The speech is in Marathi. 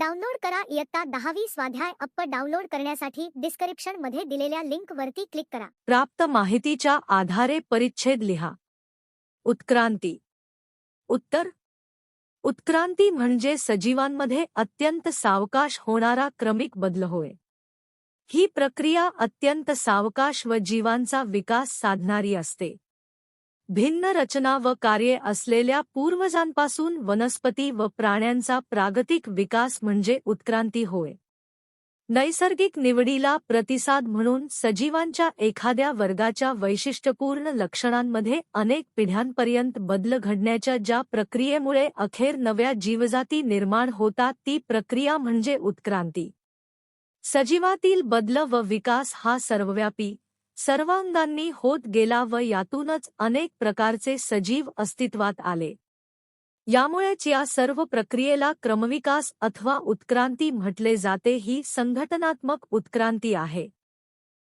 डाउनलोड करा इयत्ता दहावी स्वाध्याय अप्प डाउनलोड करण्यासाठी डिस्क्रिप्शनमध्ये दिलेल्या लिंक वरती क्लिक करा. प्राप्त माहितीच्या आधारे परिच्छेद लिहा. उत्क्रांती. उत्तर. उत्क्रांती म्हणजे सजीवांमध्ये अत्यंत सावकाश होणारा क्रमिक बदल होय. ही प्रक्रिया अत्यंत सावकाश व जीवांचा विकास साधणारी असते. भिन्न रचना व कार्ये असलेल्या पूर्वजांपासून वनस्पती व प्राण्यांचा प्रागतिक विकास म्हणजे उत्क्रांती होय. नैसर्गिक निवडीला प्रतिसाद म्हणून सजीवांच्या एखाद्या वर्गाच्या वैशिष्ट्यपूर्ण लक्षणांमध्ये अनेक पिढ्यांपर्यंत बदल घडण्याच्या ज्या प्रक्रियेमुळे अखेर नव्या जीवजाती निर्माण होतात ती प्रक्रिया म्हणजे उत्क्रांती. सजीवातील बदल व विकास हा सर्वव्यापी सर्वांगांनी होत गेला व यातूनच अनेक प्रकारचे सजीव अस्तित्वात आले. यामुळेच या सर्व प्रक्रियेला क्रमविकास अथवा उत्क्रांती म्हटले जाते ही संघटनात्मक उत्क्रांती आहे.